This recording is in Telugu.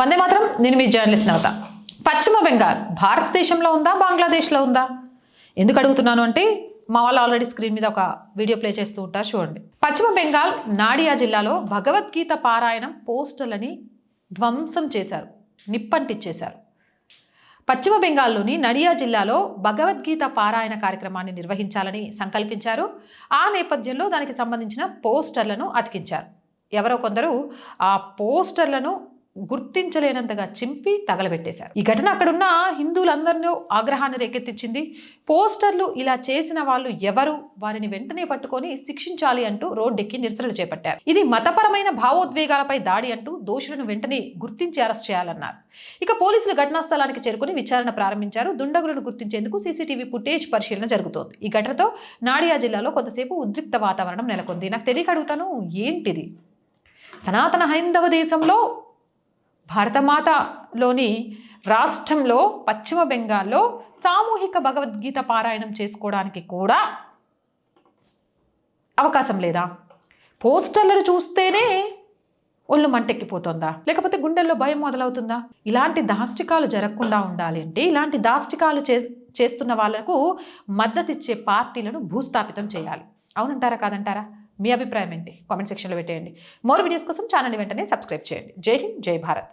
వందే మాత్రం నేను మీ జర్నలిస్ట్ అవుతా పశ్చిమ బెంగాల్ భారతదేశంలో ఉందా బంగ్లాదేశ్లో ఉందా? ఎందుకు అడుగుతున్నాను అంటే మా వాళ్ళు ఆల్రెడీ స్క్రీన్ మీద ఒక వీడియో ప్లే చేస్తూ ఉంటారు చూడండి. పశ్చిమ బెంగాల్ నాడియా జిల్లాలో భగవద్గీత పారాయణం పోస్టర్లని ధ్వంసం చేశారు నిప్పంటిచ్చేశారు. పశ్చిమ బెంగాల్లోని నడియా జిల్లాలో భగవద్గీత పారాయణ కార్యక్రమాన్ని నిర్వహించాలని సంకల్పించారు. ఆ నేపథ్యంలో దానికి సంబంధించిన పోస్టర్లను అతికించారు. ఎవరో కొందరు ఆ పోస్టర్లను గుర్తించలేనంతగా చింపి తగలబెట్టేశారు. ఈ ఘటన అక్కడున్న హిందువులందరిలో ఆగ్రహాన్ని రేకెత్తించింది. పోస్టర్లు ఇలా చేసిన వాళ్ళు ఎవరు? వారిని వెంటనే పట్టుకొని శిక్షించాలి అంటూ రోడ్డెక్కి నిరసనలు చేపట్టారు. ఇది మతపరమైన భావోద్వేగాలపై దాడి అంటూ దోషులను వెంటనే గుర్తించి అరెస్ట్ చేయాలన్నారు. ఇక పోలీసులు ఘటనా స్థలానికి చేరుకుని విచారణ ప్రారంభించారు. దుండగులను గుర్తించేందుకు సీసీటీవీ ఫుటేజ్ పరిశీలన జరుగుతోంది. ఈ ఘటనతో నాడియా జిల్లాలో కొంతసేపు ఉద్రిక్త వాతావరణం నెలకొంది. నాకు తెలియక అడుగుతాను ఏంటిది? సనాతన హైందవ దేశంలో భారతమాతలోని రాష్ట్రంలో పశ్చిమ బెంగాల్లో సామూహిక భగవద్గీత పారాయణం చేసుకోవడానికి కూడా అవకాశం లేదా? పోస్టర్లను చూస్తేనే ఒళ్ళు మంటెక్కిపోతుందా? లేకపోతే గుండెల్లో భయం మొదలవుతుందా? ఇలాంటి దాష్టికాలు జరగకుండా ఉండాలి అంటే ఇలాంటి దాష్టికాలు చే చేస్తున్న వాళ్ళకు మద్దతు ఇచ్చే పార్టీలను భూస్థాపితం చేయాలి. అవునంటారా కాదంటారా? మీ అభిప్రాయం ఏంటి? కామెంట్ సెక్షన్లో పెట్టేయండి. మోర్ వీడియోస్ కోసం ఛానల్ వెంటనే సబ్స్క్రైబ్ చేయండి. జై హింద్ జై భారత్.